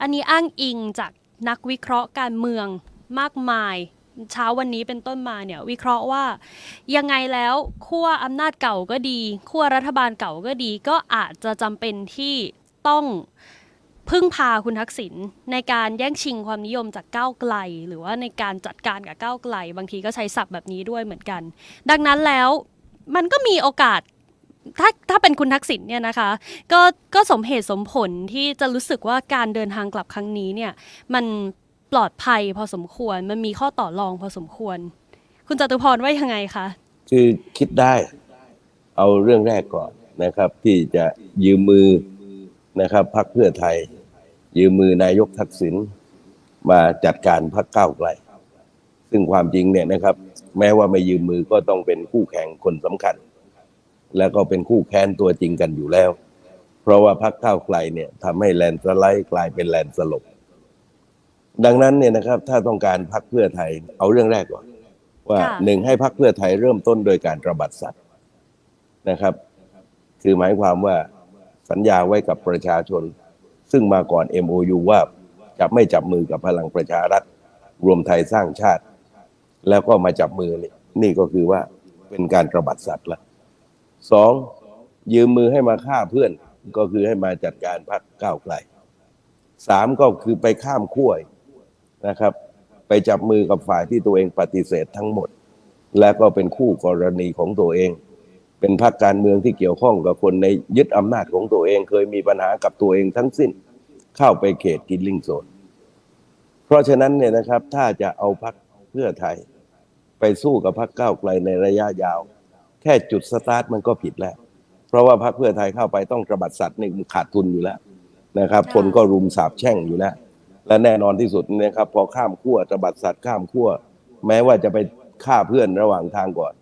อันนี้อ้างอิงจากนักวิเคราะห์การเมืองมากมายเช้าวันนี้เป็นต้นมาเนี่ยวิเคราะห์ว่า ยังไงแล้วขั้วอำนาจเก่าก็ดีขั้วรัฐบาลเก่าก็ดี ก็อาจจะจำเป็นที่ต้องพึ่งพาคุณทักษิณในการแย่งชิงความนิยมจากก้าวไกล หรือว่าในการจัดการกับก้าวไกล บางทีก็ใช้ศัพท์แบบนี้ด้วยเหมือนกัน ดังนั้นแล้วมันก็มีโอกาส ถ้าถ้าเป็นคุณทักษิณเนี่ยนะคะ ก็ก็สมเหตุสมผลที่จะรู้สึกว่าการเดินทางกลับครั้งนี้เนี่ย มันปลอดภัยพอสมควร มันมีข้อต่อรองพอสมควร คุณจตุพรว่ายังไงคะคือคิดได้ เอาเรื่องแรกก่อนนะครับ ที่จะยืมมือนะครับพักเพื่อไทย ยืมมือนายกทักษิณมาจัดการพักเก้าไกล ซึ่งความจริงเนี่ยนะครับ แม้ว่าไม่ยืมมือก็ต้องเป็นคู่แข่งคนสำคัญ แล้วก็เป็นคู่แค้นตัวจริงกันอยู่แล้ว เพราะว่าพักก้าวไกลเนี่ยทำให้แลนด์สไลด์กลายเป็นแลนด์สลบ ดังนั้นเนี่ยนะครับ ถ้าต้องการพักเพื่อไทยเอาเรื่องแรกก่อน ว่าค่ะหนึ่งให้พักเพื่อไทยเริ่มต้นโดยการระบาดสัตว์นะครับ คือหมายความว่าสัญญาไว้กับประชาชน ซึ่งมาก่อน MOU ว่าจะไม่จับมือกับพลังประชารัฐ รวมไทยสร้างชาติ แล้วก็มาจับมือนี่นี่ก็คือว่าเป็นการระบาดสัตว์ละ สองยืมมือให้มาฆ่าเพื่อนก็คือให้มาจัดการพักก้าวไกลสามก็คือไปข้ามขั้วนะครับ ไปจับมือกับฝ่ายที่ตัวเองปฏิเสธทั้งหมด และก็เป็นคู่กรณีของตัวเอง เป็นพรรคการเมืองที่เกี่ยวข้องกับคนในยึดอำนาจของตัวเอง เคยมีปัญหากับตัวเองทั้งสิ้น เข้าไปเขตกินลิงโซนเพราะฉะนั้นเนี่ยนะครับถ้าจะเอาพรรคเพื่อไทย ไปสู้กับพรรคก้าวไกลในระยะยาว ค่จุดสตาร์ทมันก็ผิดแล้ว เพราะว่าพรรคเพื่อไทยเข้าไปต้องกระบัดสัตว์นี่มันขาดทุนอยู่แล้วนะครับค่ะคนก็รุมสาบแช่งอยู่แล้ว และแน่นอนที่สุดนะครับพอข้ามขั้วตบัดสัตว์ข้ามขั้วแม้ว่าจะไปฆ่าเพื่อนระหว่างทางก่อน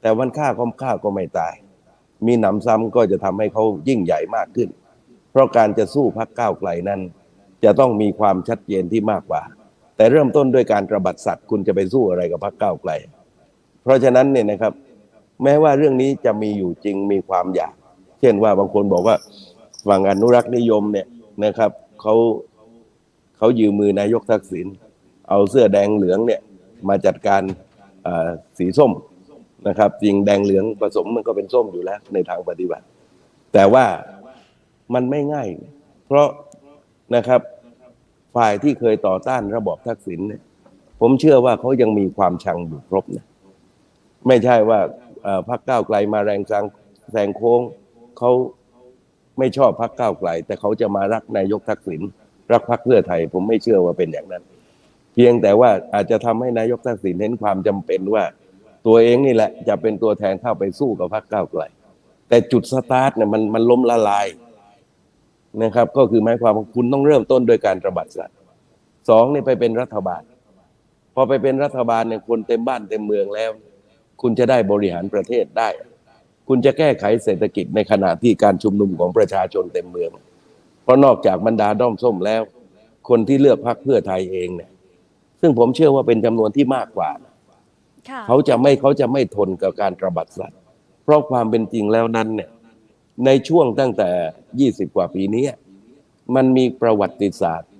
แต่วันฆ่าก็ฆ่าก็ไม่ตาย มีหนำซ้ำก็จะทำให้เขายิ่งใหญ่มากขึ้น เพราะการจะสู้พักก้าวไกลนั้น จะต้องมีความชัดเจนที่มากกว่า แต่เริ่มต้นด้วยการระบัดสัตว์คุณจะไปสู้อะไรกับพักก้าวไกล เพราะฉะนั้นเนี่ยนะครับ แม้ว่าเรื่องนี้จะมีอยู่จริงมีความอยาก เช่นว่าบางคนบอกว่าฝั่งอนุรักษ์นิยมเนี่ยนะครับเขาเขายืมมือนายกทักษิณเอาเสื้อแดงเหลืองเนี่ยมาจัดการสีส้มนะครับจริงแดงเหลืองผสมมันก็เป็นส้มอยู่แล้วในทางปฏิบัติ แต่ว่ามันไม่ง่าย เพราะนะครับฝ่ายที่เคยต่อต้านระบอบทักษิณเนี่ยผมเชื่อว่าเขายังมีความชังอยู่ครบนะไม่ใช่ว่า พรรคก้าวไกลมาแรงแซงแซงโค้งเขาไม่ชอบพรรคก้าวไกล แต่เขาจะมารักนายกทักษิณรักพรรคเพื่อไทย ผมไม่เชื่อว่าเป็นอย่างนั้น เพียงแต่ว่าอาจจะทำให้นายกทักษิณเห็นความจำเป็นว่า ตัวเองนี่แหละ จะเป็นตัวแทนเข้าไปสู้กับพรรคก้าวไกล แต่จุดสตาร์ทเนี่ยมันมันล้มละลายนะครับ ก็คือหมายความว่าคุณต้องเริ่มต้นโดยการระบาดสัตว์สองนี่ไปเป็นรัฐบาลพอไปเป็นรัฐบาลเนี่ยคนเต็มบ้านเต็มเมืองแล้ว คุณจะได้บริหารประเทศได้ คุณจะแก้ไขเศรษฐกิจในขณะที่การชุมนุมของประชาชนเต็มเมือง เพราะนอกจากบรรดาด้อมส้มแล้ว คนที่เลือกพรรคเพื่อไทยเองเนี่ย ซึ่งผมเชื่อว่าเป็นจำนวนที่มากกว่านะค่ะเขาจะไม่เขาจะไม่ทนกับการระบาดสัตว์ เพราะความเป็นจริงแล้วนั้นเนี่ย ในช่วงตั้งแต่ 20 กว่าปีนี้ มันมีประวัติศาสตร์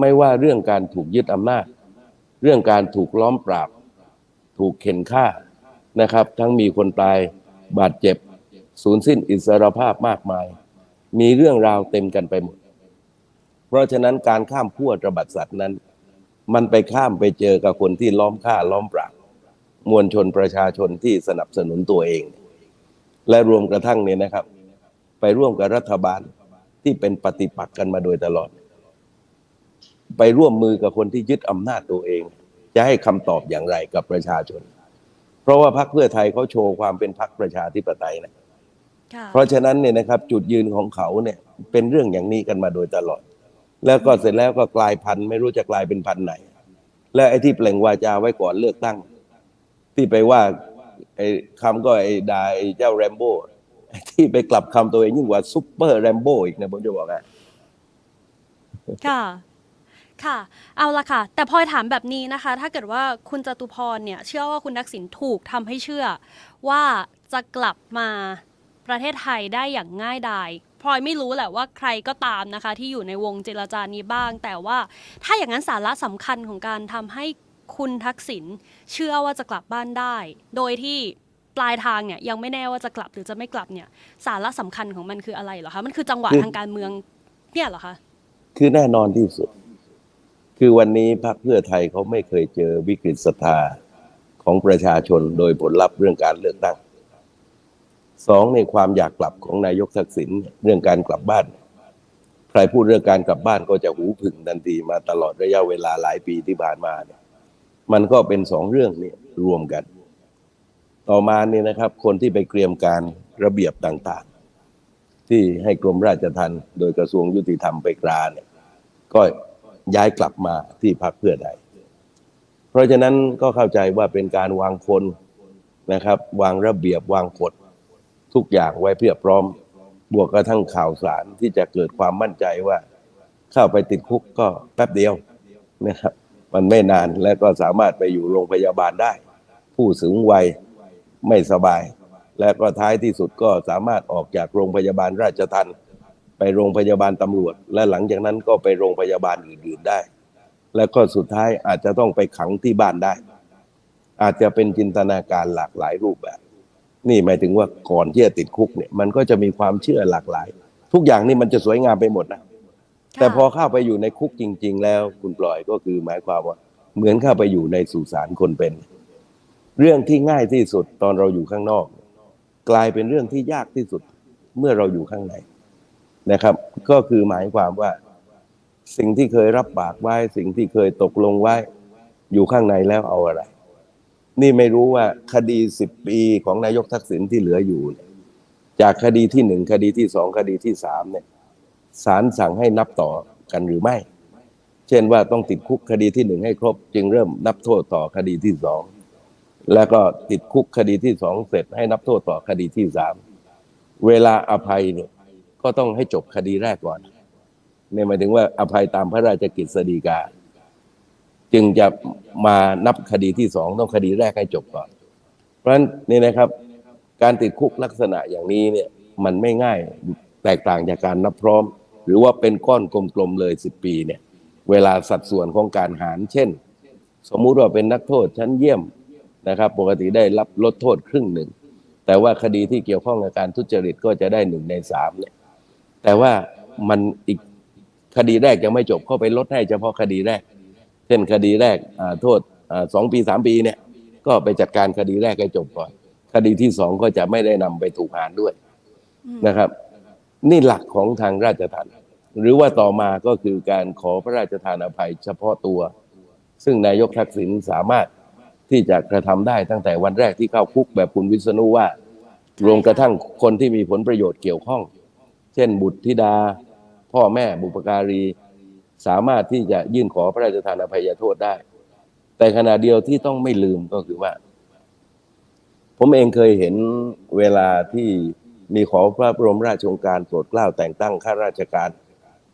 ไม่ว่าเรื่องการถูกยึดอำนาจ เรื่องการถูกล้อมปราบ ถูกเข็นฆ่า นะครับ ทั้งมีคนตายบาดเจ็บ สูญสิ้นอิสรภาพมากมาย มีเรื่องราวเต็มกันไปหมด เพราะฉะนั้นการข้ามขั้วระบาดสัตว์นั้น มันไปข้ามไปเจอกับคนที่ล้อมฆ่าล้อมปราบมวลชนประชาชนที่สนับสนุนตัวเอง และรวมกระทั่งเนี่ยนะครับ ไปร่วมกับรัฐบาลที่เป็นปฏิปักษ์กันมาโดยตลอด ไปร่วมมือกับคนที่ยึดอำนาจตัวเอง จะให้คำตอบอย่างไรกับประชาชน เพราะว่าพรรคเพื่อไทยเขาโชว์ความเป็นพรรคประชาธิปไตยนะค่ะเพราะฉะนั้นเนี่ยนะครับจุดยืนของเขาเนี่ยเป็นเรื่องอย่างนี้กันมาโดยตลอด แล้วก็เสร็จแล้วก็กลายพันธุ์ไม่รู้จะกลายเป็นพันธุ์ไหน และไอ้ที่เปล่งวาจาไว้ก่อนเลือกตั้ง ที่ไปว่าไอ้คำก็ไอ้ด่าไอ้เจ้าแรมโบ้ไอ้ที่ไปกลับคำตัวเองยิ่งกว่าซุปเปอร์แรมโบ้อีกนะผมจะบอกอะค่ะ ค่ะ เอาละค่ะ แต่พลอยถามแบบนี้นะคะ ถ้าเกิดว่าคุณจตุพรเนี่ย เชื่อว่าคุณทักษิณถูกทำให้เชื่อ ว่าจะกลับมาประเทศไทยได้อย่างง่ายดายพลอยไม่รู้แหละว่าใครก็ตามนะคะ ที่อยู่ในวงเจรจานี้บ้าง แต่ว่าถ้าอย่างนั้นสาระสำคัญของการทำให้คุณทักษิณเชื่อว่าจะกลับบ้านได้ โดยที่ปลายทางเนี่ยยังไม่แน่ว่าจะกลับหรือจะไม่กลับเนี่ยสาระสำคัญของมันคืออะไรเหรอคะมันคือจังหวะคือทางการเมืองเนี่ยเหรอคะ คือแน่นอนที่สุด คือวันนี้พรรคเพื่อไทยเขาไม่เคยเจอวิกฤตศรัทธาของประชาชนโดยผลลัพธ์เรื่องการเลือกตั้งสองในความอยากกลับของนายกทักษิณเรื่องการกลับบ้าน ใครพูดเรื่องการกลับบ้านก็จะหูผึ่งทันทีมาตลอดระยะเวลาหลายปีที่ผ่านมาเนี่ยมันก็เป็นสองเรื่องนี้รวมกัน ต่อมาเนี่ยนะครับ คนที่ไปเตรียมการระเบียบต่างๆ ที่ให้กรมราชทัณฑ์โดยกระทรวงยุติธรรมไปกราเนี่ยก็ ย้ายกลับมาที่พรรคเพื่อไทยเพราะฉะนั้นก็เข้าใจว่าเป็นการวางคนนะครับ วางระเบียบวางกฎทุกอย่างไว้เพียบพร้อม บวกกระทั่งข่าวสารที่จะเกิดความมั่นใจว่า เข้าไปติดคุกก็แป๊บเดียวนะครับ มันไม่นานและก็สามารถไปอยู่โรงพยาบาลได้ ผู้สูงวัยไม่สบาย และก็ท้ายที่สุดก็สามารถออกจากโรงพยาบาลราชทัณฑ์ ไปโรงพยาบาลตำรวจ และหลังจากนั้นก็ไปโรงพยาบาลอื่นๆได้ และก็สุดท้ายอาจจะต้องไปขังที่บ้านได้ อาจจะเป็นจินตนาการหลากหลายรูปแบบ นี่หมายถึงว่าก่อนที่จะติดคุกเนี่ย มันก็จะมีความเชื่อหลากหลาย ทุกอย่างนี่มันจะสวยงามไปหมดนะแต่พอเข้าไปอยู่ในคุกจริง ๆ แล้วคุณปล่อยก็คือหมายความว่า เหมือนเข้าไปอยู่ในสุสานคนเป็น เรื่องที่ง่ายที่สุดตอนเราอยู่ข้างนอก กลายเป็นเรื่องที่ยากที่สุดเมื่อเราอยู่ข้างใน นะครับ ก็คือหมายความว่า สิ่งที่เคยรับปากไว้ สิ่งที่เคยตกลงไว้ อยู่ข้างในแล้วเอาอะไร นี่ไม่รู้ว่าคดีสิบปีของนายกทักษิณที่เหลืออยู่ จากคดีที่หนึ่งคดีที่สองคดีที่สามเนี่ยศาลสั่งให้นับต่อกันหรือไม่ เช่นว่าต้องติดคุกคดีที่หนึ่งให้ครบ จึงเริ่มนับโทษต่อคดีที่สองแล้วก็ติดคุกคดีที่สองเสร็จให้นับโทษต่อคดีที่สามเวลาอภัยเนี่ย ก็ต้องให้จบคดีแรกก่อนนี่หมายถึงว่าอภัยตามพระราชกฤษฎีกา จึงจะมานับคดีที่สองต้องคดีแรกให้จบก่อน เพราะฉะนั้นนี่นะครับ การติดคุกลักษณะอย่างนี้เนี่ย มันไม่ง่ายแตกต่างจากการนับพร้อม หรือว่าเป็นก้อนกลมๆเลยสิบปีเนี่ย เวลาสัดส่วนของการหาร เช่น สมมุติว่าเป็นนักโทษชั้นเยี่ยมนะครับ ปกติได้รับลดโทษครึ่งหนึ่งแต่ว่าคดีที่เกี่ยวข้องกับการทุจริตก็จะได้หนึ่งในสามเนี่ย แต่ว่ามันอีกคดีแรกยังไม่จบเข้าไปลดให้เฉพาะคดีแรก เช่นคดีแรกอ่าโทษอ่าสองปีสามปีเนี่ย ก็ไปจัดการคดีแรกให้จบก่อน คดีที่สองก็จะไม่ได้นำไปถูกหารด้วยนะครับ นี่หลักของทางราชทัณฑ์หรือว่าต่อมาก็คือการขอพระราชทานอภัยเฉพาะตัว ซึ่งนายกทักษิณสามารถที่จะกระทำได้ตั้งแต่วันแรกที่เข้าคุกแบบคุณวิษณุว่า รวมกระทั่งคนที่มีผลประโยชน์เกี่ยวข้อง เช่นบุตรธิดา พ่อแม่บุปการี สามารถที่จะยื่นขอพระราชทานอภัยโทษได้ แต่ขณะเดียวที่ต้องไม่ลืมก็คือว่า ผมเองเคยเห็นเวลาที่มีขอพระบรมราชโองการโปรดเกล้าแต่งตั้งข้าราชการ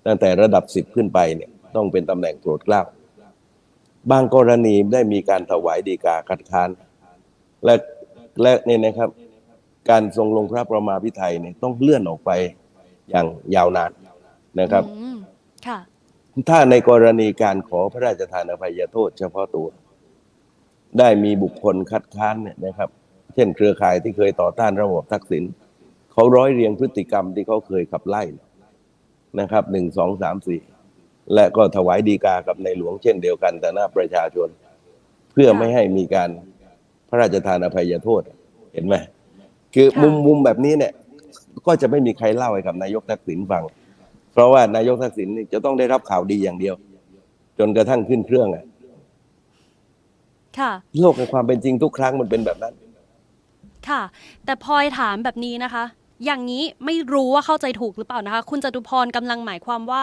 ตั้งแต่ระดับสิบขึ้นไปเนี่ย ต้องเป็นตำแหน่งโปรดเกล้าบางกรณีได้มีการถวายดีกาคัดค้าน และและเนี่ยนะครับ การทรงลงพระประมาพิไทยเนี่ยต้องเลื่อนออกไป อย่างยาวนานนะครับอืมค่ะถ้าในกรณีการขอพระราชทานอภัยโทษ เฉพาะตัว ได้มีบุคคลคัดค้านเนี่ยนะครับ เช่นเครือข่ายที่เคยต่อต้านระบบทักษิณเขาร้อยเรียงพฤติกรรมที่เขาเคยขับไล่นะครับหนึ่งสองสามสี่และก็ถวายดีกากับในหลวงเช่นเดียวกันแต่หน้าประชาชน เพื่อไม่ให้มีการพระราชทานอภัยโทษเห็นไหมคือค่ะมุมมุมแบบนี้เนี่ย ก็จะไม่มีใครเล่าให้กับนายกทักษิณฟัง เพราะว่านายกทักษิณนี่จะต้องได้รับข่าวดีอย่างเดียว จนกระทั่งขึ้นเครื่องอะค่ะโลกในความเป็นจริงทุกครั้งมันเป็นแบบนั้น ค่ะ แต่พลอยถามแบบนี้นะคะ อย่างนี้ไม่รู้ว่าเข้าใจถูกหรือเปล่านะคะ คุณจตุพรกำลังหมายความว่า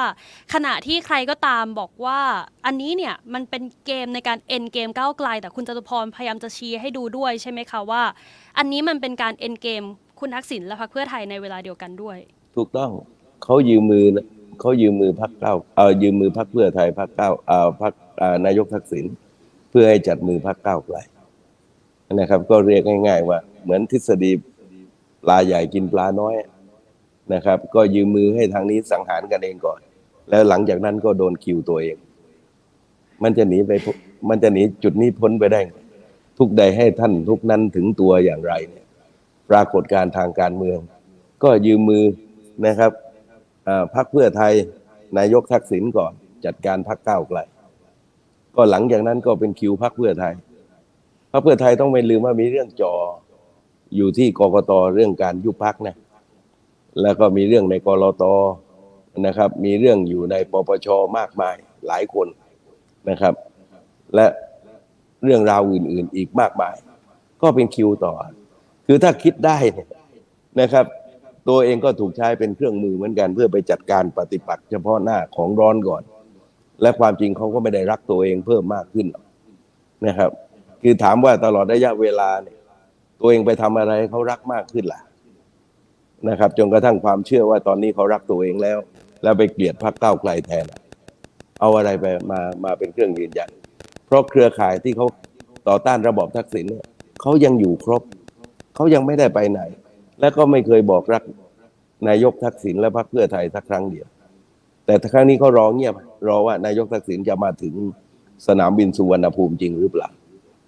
ขณะที่ใครก็ตามบอกว่า อันนี้เนี่ยมันเป็นเกมในการเอ็นเกมก้าวไกล แต่คุณจตุพรพยายามจะชี้ให้ดูด้วยใช่ไหมคะว่า อันนี้มันเป็นการเอ็นเกม คุณทักษิณและพรรคเพื่อไทยในเวลาเดียวกันด้วย ถูกต้องเขายืมมือเขายืมมือพักเก้าเออยืมมือพักเพื่อไทยพักเก้าเออพักนายกทักษิณเพื่อให้จัดมือพักเก้าไกลนะครับ ก็เรียกง่าย ๆ ว่า เหมือนทฤษฎีปลาใหญ่กินปลาน้อยนะครับ ก็ยืมมือให้ทางนี้สังหารกันเองก่อน แล้วหลังจากนั้นก็โดนคิวตัวเอง มันจะหนีไปมันจะหนีจุดนี้พ้นไปได้ ทุกใดให้ท่านทุกนั้นถึงตัวอย่างไรเนี่ย ปรากฏการทางการเมือง ก็ยืมมือนะครับพักเพื่อไทยนายกทักษิณก่อน จัดการพักก้าวไกลก็หลังจากนั้นก็เป็นคิวพักเพื่อไทยพักเพื่อไทยต้องไม่ลืมว่ามีเรื่องจออยู่ที่กกตเรื่องการยุบพักนะแล้วก็มีเรื่องในกรตนะครับ มีเรื่องอยู่ในปปชมากมายหลายคนนะครับ และเรื่องราวอื่น ๆ อีกมากมาย ก็เป็นคิวต่อ คือถ้าคิดได้เนี่ยนะครับ ตัวเองก็ถูกใช้เป็นเครื่องมือเหมือนกัน เพื่อไปจัดการปฏิปักษ์เฉพาะหน้าของร้อนก่อน และความจริงเขาก็ไม่ได้รักตัวเองเพิ่มมากขึ้นนะครับ คือถามว่าตลอดระยะเวลาเนี่ย ตัวเองไปทำอะไรเขารักมากขึ้นล่ะนะครับจนกระทั่งความเชื่อว่าตอนนี้เขารักตัวเองแล้ว แล้วไปเกลียดพรรคก้าวไกลแทนเอาอะไรไปมามาเป็นเครื่องยืนยัน เพราะเครือข่ายที่เขาต่อต้านระบอบทักษิณเนี่ยเขายังอยู่ครบ เขายังไม่ได้ไปไหน และก็ไม่เคยบอกรักนายกทักษิณและพรรคเพื่อไทยสักครั้งเดียว แต่ครั้งนี้เขารอเงียบรอว่านายกทักษิณจะมาถึงสนามบินสุวรรณภูมิจริงหรือเปล่า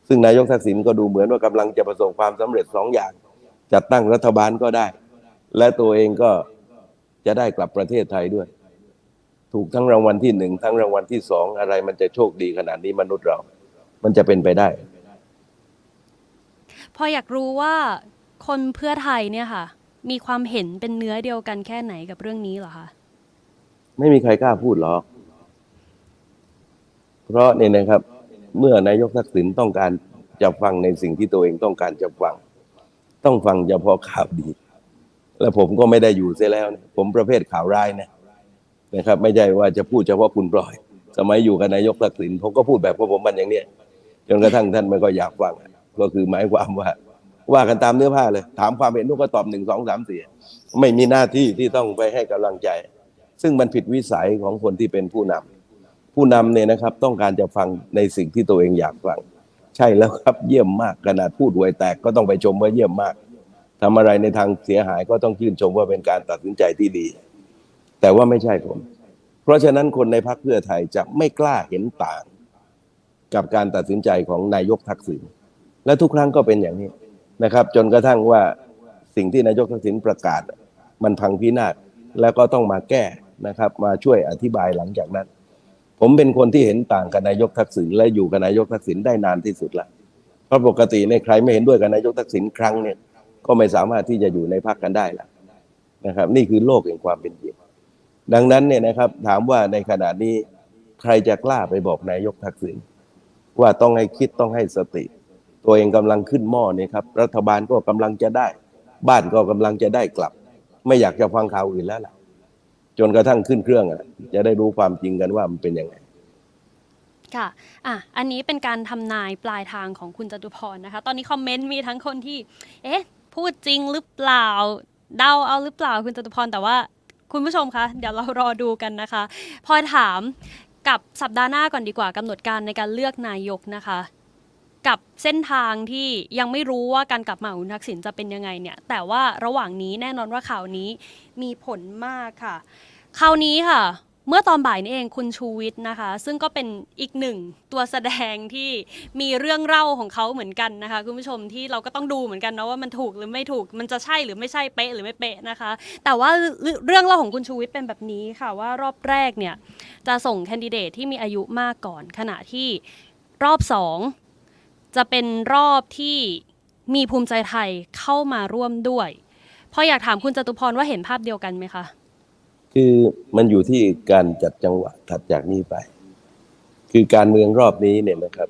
ซึ่งนายกทักษิณก็ดูเหมือนว่ากำลังจะประสบความสำเร็จสองอย่าง จัดตั้งรัฐบาลก็ได้ และตัวเองก็จะได้กลับประเทศไทยด้วย ถูกทั้งรางวัลที่หนึ่งทั้งรางวัลที่สองอะไรมันจะโชคดีขนาดนี้มนุษย์เรา มันจะเป็นไปได้ พออยากรู้ว่าคนเพื่อไทยเนี่ยค่ะ มีความเห็นเป็นเนื้อเดียวกันแค่ไหนกับเรื่องนี้เหรอคะไม่มีใครกล้าพูดหรอก เพราะเนี่ยนะครับ เมื่อนายกทักษิณต้องการจะฟังในสิ่งที่ตัวเองต้องการจะฟัง ต้องฟังเฉพาะข่าวดี และผมก็ไม่ได้อยู่เสียแล้วนะผมประเภทข่าวร้ายนะนะครับ ไม่ใช่ว่าจะพูดเฉพาะคุณปล่อย สมัยอยู่กับนายกทักษิณผมก็พูดแบบของผมมันอย่างเนี้ยจนกระทั่งท่านไม่ก็อยากฟัง ก็คือหมายความว่า ว่ากันตามเนื้อผ้าเลย ถามความเห็นนุกก็ตอบหนึ่งสองสามสี่ไม่มีหน้าที่ที่ต้องไปให้กำลังใจ ซึ่งมันผิดวิสัยของคนที่เป็นผู้นำผู้นำเนี่ยนะครับ ต้องการจะฟังในสิ่งที่ตัวเองอยากฟัง ใช่แล้วครับเยี่ยมมากขนาดพูดหวยแตกก็ต้องไปชมว่าเยี่ยมมากทำอะไรในทางเสียหายก็ต้องชื่นชมว่าเป็นการตัดสินใจที่ดี แต่ว่าไม่ใช่ผม เพราะฉะนั้นคนในพรรคเพื่อไทยจะไม่กล้าเห็นต่าง กับการตัดสินใจของนายกทักษิณ และทุกครั้งก็เป็นอย่างนี้นะครับ จนกระทั่งว่าสิ่งที่นายกทักษิณประกาศ มันพังพินาศแล้วก็ต้องมาแก้นะครับ มาช่วยอธิบายหลังจากนั้น ผมเป็นคนที่เห็นต่างกับนายกทักษิณและอยู่กับนายกทักษิณได้นานที่สุดละเพราะปกติในใครไม่เห็นด้วยกับนายกทักษิณครั้งเนี่ยก็ไม่สามารถที่จะอยู่ในพรรคกันได้ละนะครับ นี่คือโลกแห่งความเป็นจริงดังนั้นเนี่ยนะครับ ถามว่าในขณะนี้ใครจะกล้าไปบอกนายกทักษิณว่าต้องให้คิดต้องให้สติ ตัวเองกำลังขึ้นหม้อเนี่ยครับรัฐบาลก็กำลังจะได้ บ้านก็กำลังจะได้กลับ ไม่อยากจะฟังข่าวอื่นแล้วล่ะ จนกระทั่งขึ้นเครื่องอะจะได้รู้ความจริงกันว่ามันเป็นยังไงค่ะ อะ อันนี้เป็นการทำนายปลายทางของคุณจตุพรนะคะ ตอนนี้คอมเมนต์มีทั้งคนที่ เอ๊ะ พูดจริงหรือเปล่า เดาเอาหรือเปล่าคุณจตุพร แต่ว่าคุณผู้ชมคะ เดี๋ยวเรารอดูกันนะคะพลอยถามกับสัปดาห์หน้าก่อนดีกว่ากำหนดการในการเลือกนายกนะคะ กับเส้นทางที่ยังไม่รู้ว่าการกลับมาของคุณทักษิณจะเป็นยังไงเนี่ย แต่ว่าระหว่างนี้แน่นอนว่าข่าวนี้มีผลมากค่ะ คราวนี้ค่ะ เมื่อตอนบ่ายนี่เองคุณชูวิทย์นะคะ ซึ่งก็เป็นอีกหนึ่งตัวแสดงที่มีเรื่องเล่าของเขาเหมือนกันนะคะคุณผู้ชมที่เราก็ต้องดูเหมือนกันนะว่ามันถูกหรือไม่ถูกมันจะใช่หรือไม่ใช่เป๊ะหรือไม่เป๊ะนะคะ แต่ว่าเรื่องเล่าของคุณชูวิทย์เป็นแบบนี้ค่ะว่ารอบแรกเนี่ยจะส่งแคนดิเดตที่มีอายุมากก่อนขณะที่รอบสอง จะเป็นรอบที่มีภูมิใจไทยเข้ามาร่วมด้วยพออยากถามคุณจตุพรว่าเห็นภาพเดียวกันไหมคะ คือมันอยู่ที่การจัดจังหวะถัดจากนี้ไป คือการเมืองรอบนี้เนี่ยนะครับ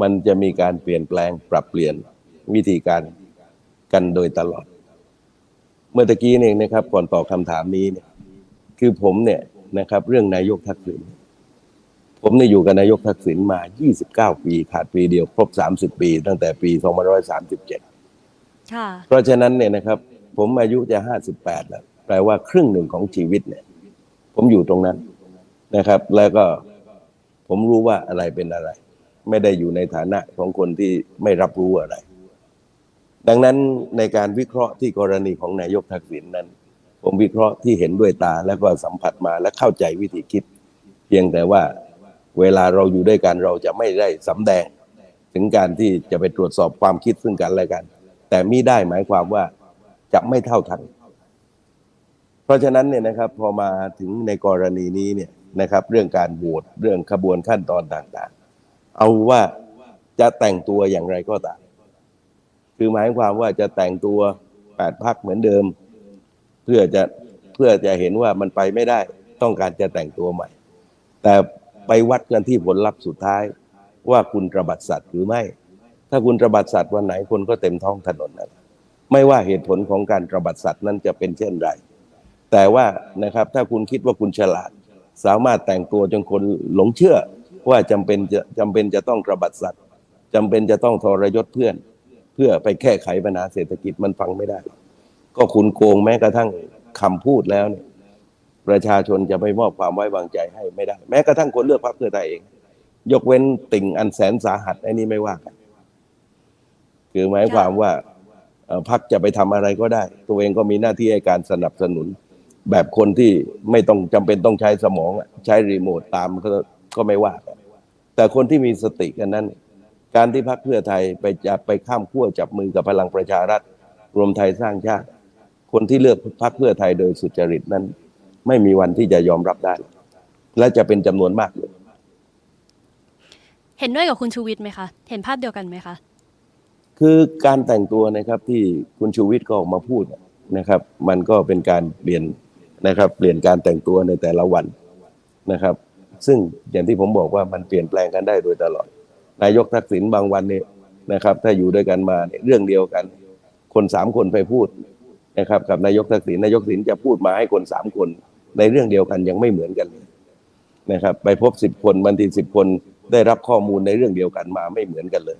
มันจะมีการเปลี่ยนแปลงปรับเปลี่ยนวิธีการกันโดยตลอด เมื่อตะกี้เนี่ยนะครับ ก่อนตอบคำถามนี้เนี่ย คือผมเนี่ยนะครับ เรื่องนายกทักษิณ ผมเนี่ยอยู่กับนายกทักษิณมา 29 ปี ขาดปีเดียวครบ 30 ปี ตั้งแต่ปี2537 ค่ะ เพราะฉะนั้นเนี่ยนะครับ ผมอายุจะห้าสิบแปดแล้ว แปลว่าครึ่งหนึ่งของชีวิตเนี่ย ผมอยู่ตรงนั้นนะครับ แล้วก็ผมรู้ว่าอะไรเป็นอะไร ไม่ได้อยู่ในฐานะของคนที่ไม่รับรู้อะไร ดังนั้นในการวิเคราะห์ที่กรณีของนายกทักษิณนั้น ผมวิเคราะห์ที่เห็นด้วยตาแล้วก็สัมผัสมาและเข้าใจวิธีคิด เพียงแต่ว่า เวลาเราอยู่ด้วยกันเราจะไม่ได้สำแดง ถึงการที่จะไปตรวจสอบความคิดซึ่งกันและกัน แต่มิได้หมายความว่าจะไม่เท่าทัน เพราะฉะนั้นเนี่ยนะครับพอมาถึงในกรณีนี้เนี่ยนะครับ เรื่องการโหวตเรื่องขบวนขั้นตอนต่างๆ เอาว่าจะแต่งตัวอย่างไรก็ตามคือหมายความว่าจะแต่งตัวแปดพักเหมือนเดิม เพื่อจะเพื่อจะเห็นว่ามันไปไม่ได้ต้องการจะแต่งตัวใหม่ แต่ ไปวัดกันที่ผลลัพธ์สุดท้าย ว่าคุณตระบัดสัตว์หรือไม่ ถ้าคุณตระบัดสัตว์วันไหนคนก็เต็มท้องถนนนะไม่ว่าเหตุผลของการตระบัดสัตว์นั้นจะเป็นเช่นไร แต่ว่านะครับถ้าคุณคิดว่าคุณฉลาด สามารถแต่งตัวจนคนหลงเชื่อ ว่าจำเป็นจะจำเป็นจะต้องตระบัดสัตว์จำเป็นจะต้องทรยศเพื่อน เพื่อไปแก้ไขปัญหาเศรษฐกิจมันฟังไม่ได้ ก็คุณโกงแม้กระทั่งคำพูดแล้วเนี่ย ประชาชนจะไม่มอบความไว้วางใจให้ไม่ได้ แม้กระทั่งคนเลือกพรรคเพื่อไทยเอง ยกเว้นติ่งอันแสนสาหัสไอ้นี่ไม่ว่ากันคือหมายความว่าพรรคจะไปทำอะไรก็ได้ ตัวเองก็มีหน้าที่ในการสนับสนุน แบบคนที่ไม่ต้องจำเป็นต้องใช้สมองใช้รีโมทตามก็ก็ไม่ว่าแต่คนที่มีสติกันนั้น การที่พรรคเพื่อไทยไปจับไปข้ามขั้วจับมือกับพลังประชารัฐ รวมไทยสร้างชาติ คนที่เลือกพรรคเพื่อไทยโดยสุจริตนั้น ไม่มีวันที่จะยอมรับได้ และจะเป็นจำนวนมากเลยเห็นด้วยกับคุณชูวิทย์ไหมคะ เห็นภาพเดียวกันไหมคะ คือการแต่งตัวนะครับที่คุณชูวิทย์ก็ออกมาพูดนะครับ มันก็เป็นการเปลี่ยนนะครับ เปลี่ยนการแต่งตัวในแต่ละวันนะครับ ซึ่งอย่างที่ผมบอกว่ามันเปลี่ยนแปลงกันได้โดยตลอด นายกทักษิณบางวันเนี่ยนะครับ ถ้าอยู่ด้วยกันมาเนี่ยเรื่องเดียวกัน คนสามคนไปพูด นะครับกับนายกทักษิณนายกทักษิณจะพูดมาให้คนสามคน ในเรื่องเดียวกันยังไม่เหมือนกันเลยนะครับ ไปพบสิบคนบางทีสิบคนได้รับข้อมูลในเรื่องเดียวกันมาไม่เหมือนกันเลย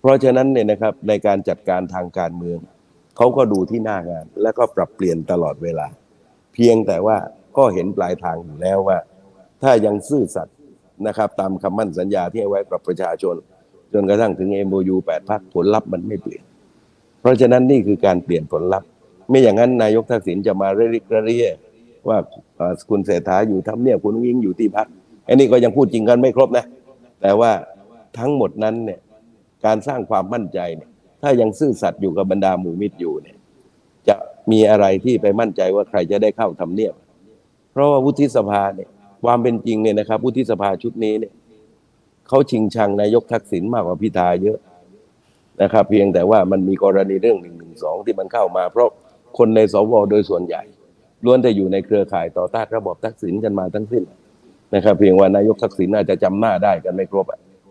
เพราะฉะนั้นเนี่ยนะครับในการจัดการทางการเมืองเขาก็ดูที่หน้างาน แล้วก็ปรับเปลี่ยนตลอดเวลา เพียงแต่ว่าก็เห็นปลายทางอยู่แล้วว่า ถ้ายังซื่อสัตย์นะครับ ตามคำมั่นสัญญาที่ให้ไว้กับประชาชน จนกระทั่งถึง MOU 8พักผลลัพธ์มันไม่เปลี่ยน เพราะฉะนั้นนี่คือการเปลี่ยนผลลัพธ์ ไม่อย่างนั้นนายกทักษิณจะมาเรียกระเรียว่าคุณเศรษฐาอยู่ทำเนียบคุณวิ่งอยู่ที่พักอันนี้ก็ยังพูดจริงกันไม่ครบนะ แต่ว่าทั้งหมดนั้นเนี่ยการสร้างความมั่นใจเนี่ยถ้ายังซื่อสัตย์อยู่กับบรรดาหมู่มิตรอยู่เนี่ยจะมีอะไรที่ไปมั่นใจว่าใครจะได้เข้าทำเนียบ เพราะว่าวุฒิสภาเนี่ยความเป็นจริงเนี่ยนะครับวุฒิสภาชุดนี้เนี่ยเขาชิงชังนายกทักษิณมากกว่าพิธาเยอะ นะครับ เพียงแต่ว่ามันมีกรณีเรื่องหนึ่งหนึ่งสองที่มันเข้ามา เพราะคนในสวโดยส่วนใหญ่ล้วนแต่อยู่ในเครือข่ายต่อต้านระบอบทักษิณกันมาทั้งสิ้นนะครับ เพียงว่านายกทักษิณอาจจะจำหน้าได้กันไม่ครบ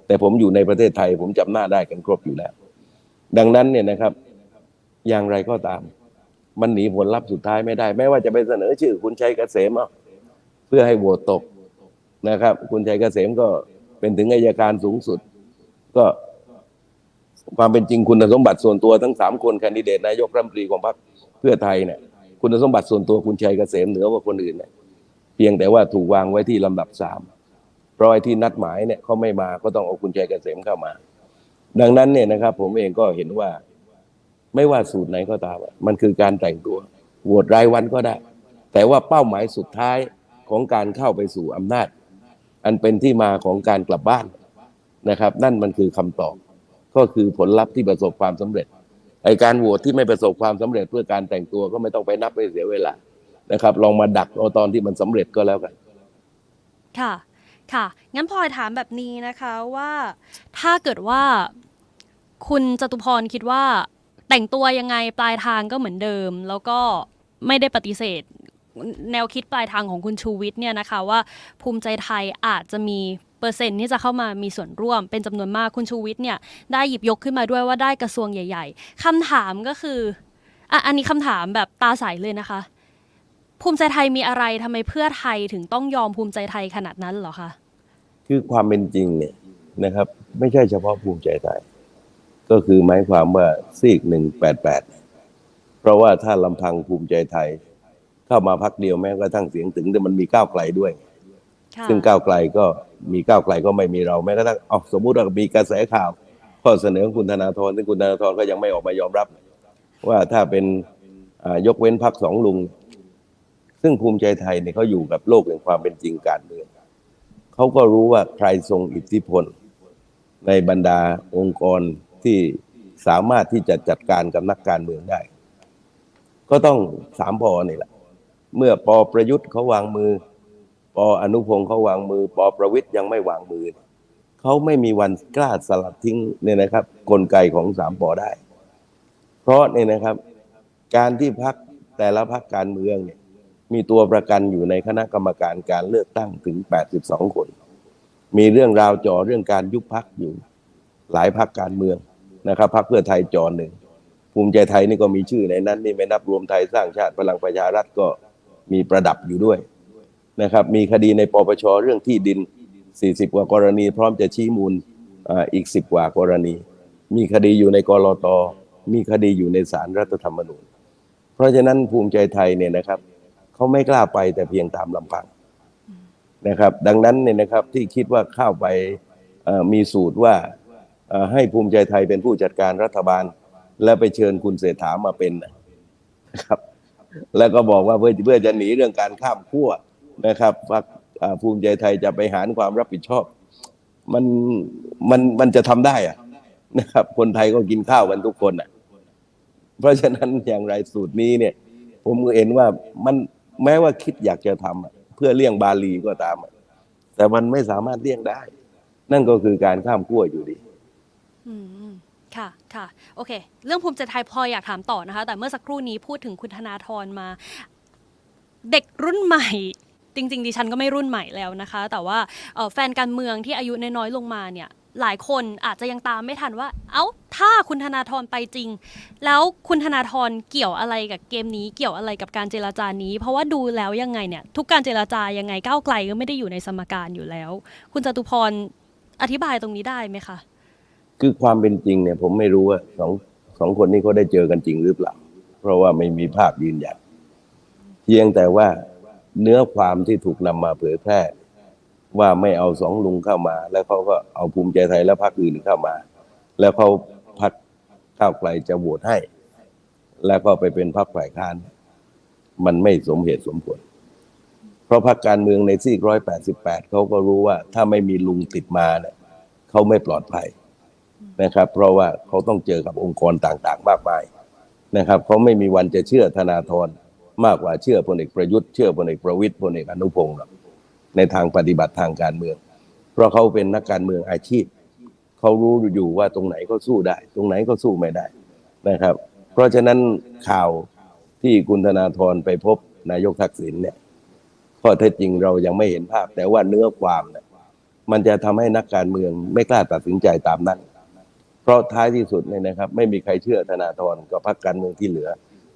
แต่ผมอยู่ในประเทศไทย ผมจำหน้าได้กันครบอยู่แล้ว ดังนั้นเนี่ยนะครับ อย่างไรก็ตาม มันหนีผลลัพธ์สุดท้ายไม่ได้แม้ว่าจะไปเสนอชื่อคุณชัยเกษมเพื่อให้โหวตตกนะครับ คุณชัยเกษมก็เป็นถึงอายการสูงสุด ก็ ความเป็นจริงคุณสมบัติส่วนตัวทั้งสามคนแคนดิเดตนายกรัฐมนตรีของพรรคเพื่อไทยเนี่ยคุณสมบัติส่วนตัวคุณชัยเกษมเหนือกว่าคนอื่นเนี่ยเพียงแต่ว่าถูกวางไว้ที่ลำดับสามเพราะไอ้ที่นัดหมายเนี่ยเขาไม่มาก็ต้องเอาคุณชัยเกษมเข้ามา ดังนั้นเนี่ยนะครับ ผมเองก็เห็นว่า ไม่ว่าสูตรไหนก็ตามมันคือการแต่งตัวโหวตรายวันก็ได้ แต่ว่าเป้าหมายสุดท้ายของการเข้าไปสู่อำนาจ อันเป็นที่มาของการกลับบ้านนะครับ นั่นมันคือคำตอบ ก็คือผลลัพธ์ที่ประสบความสำเร็จไอการโหวตที่ไม่ประสบความสำเร็จเพื่อการแต่งตัวก็ไม่ต้องไปนับไปเสียเวลานะครับ ลองมาดักเอาตอนที่มันสำเร็จก็แล้วกัน ค่ะ ค่ะ งั้นพลอยถามแบบนี้นะคะว่าถ้าเกิดว่าคุณจตุพรคิดว่าแต่งตัวยังไงปลายทางก็เหมือนเดิม แล้วก็ไม่ได้ปฏิเสธ แนวคิดปลายทางของคุณชูวิทย์เนี่ยนะคะว่าภูมิใจไทยอาจจะมีเปอร์เซ็นต์ที่จะเข้ามามีส่วนร่วมเป็นจำนวนมากคุณชูวิทย์เนี่ยได้หยิบยกขึ้นมาด้วยว่าได้กระทรวงใหญ่ ๆคำถามก็คืออะอันนี้คำถามแบบตาใสเลยนะคะ ภูมิใจไทยมีอะไรทำไมเพื่อไทยถึงต้องยอมภูมิใจไทยขนาดนั้นหรอคะคือความเป็นจริงเนี่ยนะครับ ไม่ใช่เฉพาะภูมิใจไทย ก็คือหมายความว่าซีกหนึ่งแปดแปดเพราะว่าถ้าลำพังภูมิใจไทย เข้ามาพักเดียวแม้กระทั่งเสียงถึงแต่มันมีก้าวไกลด้วยค่ะซึ่งก้าวไกลก็มีก้าวไกลก็ไม่มีเราแม้กระทั่งเอาสมมุติว่ามีกระแสข่าวข้อเสนอของคุณธนาธรซึ่งคุณธนาธรก็ยังไม่ออกมายอมรับ ว่าถ้าเป็นอ่ายกเว้นพักสองลุง ซึ่งภูมิใจไทยเนี่ยเขาอยู่กับโลกแห่งความเป็นจริงการเมืองเขาก็รู้ว่าใครทรงอิทธิพล ในบรรดาองค์กรที่สามารถที่จะจัดการกับนักการเมืองได้ ก็ต้องสามปอนี่แหละ เมื่อปอประยุทธ์เขาวางมือ ปออนุพงศ์เขาวางมือ ปอประวิทย์ยังไม่วางมือ เขาไม่มีวันกล้าสลัดทิ้งเนี่ยนะครับ กลไกของสามปอได้ เพราะเนี่ยนะครับ การที่พักแต่ละพักการเมืองเนี่ย มีตัวประกันอยู่ในคณะกรรมการการเลือกตั้งถึง 82 คน มีเรื่องราวจ่อเรื่องการยุบพักอยู่ หลายพักการเมืองนะครับพักเพื่อไทยจอหนึ่งภูมิใจไทยนี่ก็มีชื่อในนั้นนี่ไม่นับรวมไทยสร้างชาติพลังประชารัฐก็ มีประดับอยู่ด้วยนะครับ มีคดีในปปชเรื่องที่ดิน 40 กว่ากรณี พร้อมจะชี้มูลอีก 10 กว่ากรณี มีคดีอยู่ในกรอตอมีคดีอยู่ในศาลรัฐธรรมนูญ เพราะฉะนั้นภูมิใจไทยเนี่ยนะครับเขาไม่กล้าไปแต่เพียงตามลำพังนะครับ ดังนั้นเนี่ยนะครับที่คิดว่าเข้าไปมีสูตรว่าให้ภูมิใจไทยเป็นผู้จัดการรัฐบาล แล้วไปเชิญคุณเศรษฐามาเป็นนะครับ แล้วก็บอกว่าเพื่อเพื่อจะหนีเรื่องการข้ามขั้วนะครับพรรคภูมิใจไทยจะไปหารความรับผิดชอบ มันมันมันจะทำได้อะนะครับ คนไทยก็กินข้าวกันทุกคนอะ เพราะฉะนั้นอย่างไรสูตรนี้เนี่ย ผมก็เห็นว่ามันแม้ว่าคิดอยากจะทำอะเพื่อเลี่ยงบาลีก็ตาม แต่มันไม่สามารถเลี่ยงได้ นั่นก็คือการข้ามขั้วอยู่ดี อืม ค่ะ ค่ะ โอเค เรื่องภูมิใจไทยพออยากถามต่อนะคะ แต่เมื่อสักครู่นี้พูดถึงคุณธนาธรมา เด็กรุ่นใหม่ จริง ๆ ดิฉันก็ไม่รุ่นใหม่แล้วนะคะ แต่ว่าแฟนการเมืองที่อายุน้อยๆลงมาเนี่ย หลายคนอาจจะยังตามไม่ทันว่า เอ้า ถ้าคุณธนาธรไปจริง แล้วคุณธนาธรเกี่ยวอะไรกับเกมนี้ เกี่ยวอะไรกับการเจรจานี้ เพราะว่าดูแล้วยังไงเนี่ย ทุกการเจรจายังไงก้าวไกลก็ไม่ได้อยู่ในสมการอยู่แล้ว คุณจตุพรอธิบายตรงนี้ได้ไหมคะ คือความเป็นจริงเนี่ย ผมไม่รู้ว่าสองสองคนนี้เขาได้เจอกันจริงหรือเปล่า เพราะว่าไม่มีภาพยืนยันเพียงแต่ว่าเนื้อความที่ถูกนำมาเผยแพร่ ว่าไม่เอาสองลุงเข้ามา แล้วเขาก็เอาภูมิใจไทยและพรรคอื่นเข้ามา แล้วเขาพรรคก้าวไกลจะโหวตให้ แล้วก็ไปเป็นพรรคฝ่ายค้าน มันไม่สมเหตุสมผล เพราะพรรคการเมืองในซีกร้อยแปดสิบแปดเขาก็รู้ว่าถ้าไม่มีลุงติดมาเนี่ยเขาไม่ปลอดภัย นะครับ เพราะว่าเขาต้องเจอกับองค์กรต่างๆ มากมายนะครับเขาไม่มีวันจะเชื่อธนาธรมากกว่าเชื่อพลเอกประยุทธ์เชื่อพลเอกประวิตยพลเอกอนุพงศ์หรอกในทางปฏิบัติทางการเมือง เพราะเขาเป็นนักการเมืองอาชีพเขารู้อยู่ว่าตรงไหนก็สู้ได้ ตรงไหนก็สู้ไม่ได้นะครับ เพราะฉะนั้นข่าวที่คุณธนาธรไปพบนายกทักษิณเนี่ยข้อเท็จจริงเรายังไม่เห็นภาพ แต่ว่าเนื้อความเนี่ยมันจะทำให้นักการเมืองไม่กล้าตัดสินใจตามนั้น ราะท้ายที่สุดเนี่ยนะครับ ไม่มีใครเชื่อธนาธรกับพรรคการเมืองที่เหลือ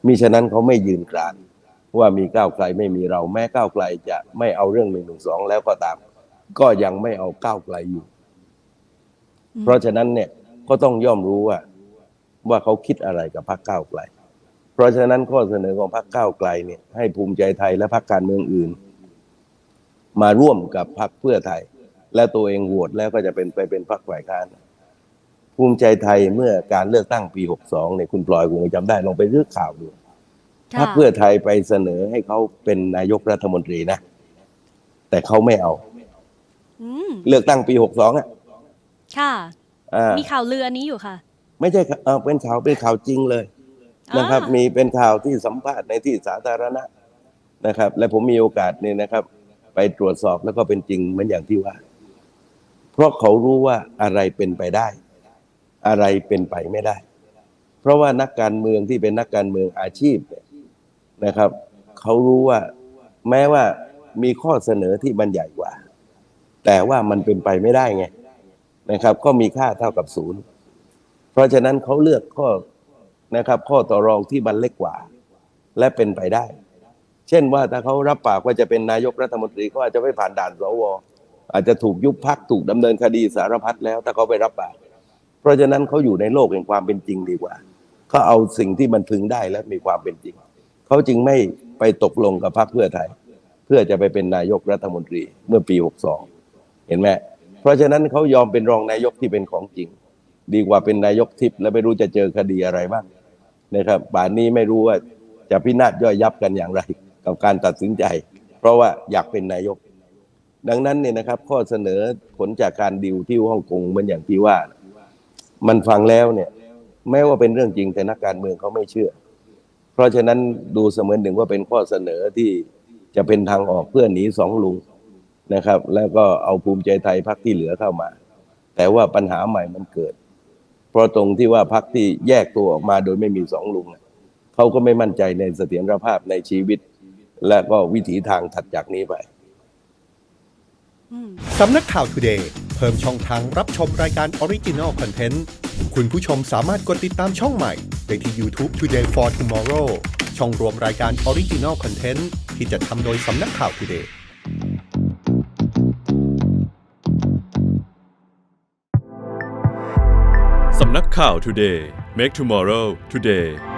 มิฉะนั้นเขาไม่ยืนกรานว่ามีก้าวไกลไม่มีเราแม้ก้าวไกลจะไม่เอาเรื่องหนึ่งหนึ่งสองแล้วก็ตาม ก็ยังไม่เอาก้าวไกลอยู่ เพราะฉะนั้นเนี่ยก็ต้องย่อมรู้ว่า ว่าเขาคิดอะไรกับพรรคก้าวไกล เพราะฉะนั้นข้อเสนอของพรรคก้าวไกลเนี่ย ให้ภูมิใจไทยและพรรคการเมืองอื่น มาร่วมกับพรรคเพื่อไทย และตัวเองโหวตแล้วก็จะเป็นไปเป็นพรรคฝ่ายค้าน ภูมิใจไทยเมื่อการเลือกตั้งปี 62เนี่ยคุณปลอยคงจำได้ลองไปเลือกข่าวดูพรรคเพื่อไทยไปเสนอให้เขาเป็นนายกรัฐมนตรีนะ แต่เขาไม่เอาอืมเลือกตั้งปี62อะค่ะอ่ามีข่าวลืออันนี้อยู่ค่ะ ไม่ใช่ข่าวเอ่อเป็นข่าวเป็นข่าวจริงเลยนะครับอ่ามีมีเป็นข่าวที่สัมภาษณ์ในที่สาธารณะนะครับ และผมมีโอกาสเนี่ยนะครับ ไปตรวจสอบแล้วก็เป็นจริงเหมือนอย่างที่ว่า เพราะเขารู้ว่าอะไรเป็นไปได้ อะไรเป็นไปไม่ได้ เพราะว่านักการเมืองที่เป็นนักการเมืองอาชีพเนี่ยนะครับเขารู้ว่าแม้ว่ามีข้อเสนอที่มันใหญ่กว่า แต่ว่ามันเป็นไปไม่ได้ไงนะครับ ก็มีค่าเท่ากับศูนย์เพราะฉะนั้นเขาเลือกข้อนะครับ ข้อต่อรองที่มันเล็กกว่า และเป็นไปได้ เช่นว่าถ้าเขารับปากว่าจะเป็นนายกรัฐมนตรีก็อาจจะไม่ผ่านด่านสวอาจจะถูกยุบพักถูกดำเนินคดีสารพัดแล้ว ถ้าเขาไปรับปาก เพราะฉะนั้นเขาอยู่ในโลกแห่งความเป็นจริงดีกว่าเขาเอาสิ่งที่มันพึงได้และมีความเป็นจริงเขาจึงไม่ไปตกลงกับพรรคเพื่อไทย เพื่อจะไปเป็นนายกรัฐมนตรีเมื่อปี 62 เห็นไหมเพราะฉะนั้นเขายอมเป็นรองนายกที่เป็นของจริง ดีกว่าเป็นนายกทิพย์และไม่รู้จะเจอคดีอะไรบ้างนะครับป่านนี้ไม่รู้ว่าจะพินาศย่อยยับกันอย่างไร กับการตัดสินใจ เพราะว่าอยากเป็นนายก ดังนั้นเนี่ยนะครับ ข้อเสนอผลจากการดิวที่ฮ่องกงมือนอย่างที่ว่า มันฟังแล้วเนี่ย แม้ว่าเป็นเรื่องจริงแต่นักการเมืองเขาไม่เชื่อ เพราะฉะนั้นดูเสมือนหนึ่งว่าเป็นข้อเสนอที่จะเป็นทางออกเพื่อหนีสองลุงนะครับ แล้วก็เอาภูมิใจไทยพักที่เหลือเข้ามา แต่ว่าปัญหาใหม่มันเกิด เพราะตรงที่ว่าพักที่แยกตัวออกมาโดยไม่มีสองลุงน่ะเขาก็ไม่มั่นใจในเสถียรภาพในชีวิต และก็วิถีทางถัดจากนี้ไปสำนักข่าว Today เพิ่มช่องทางรับชมรายการ Original Content คุณผู้ชมสามารถกดติดตามช่องใหม่ได้ที่ YouTube Today for Tomorrow ช่องรวมรายการ Original Content ที่จะทำโดยสำนักข่าว Today สำนักข่าว Today Make Tomorrow Today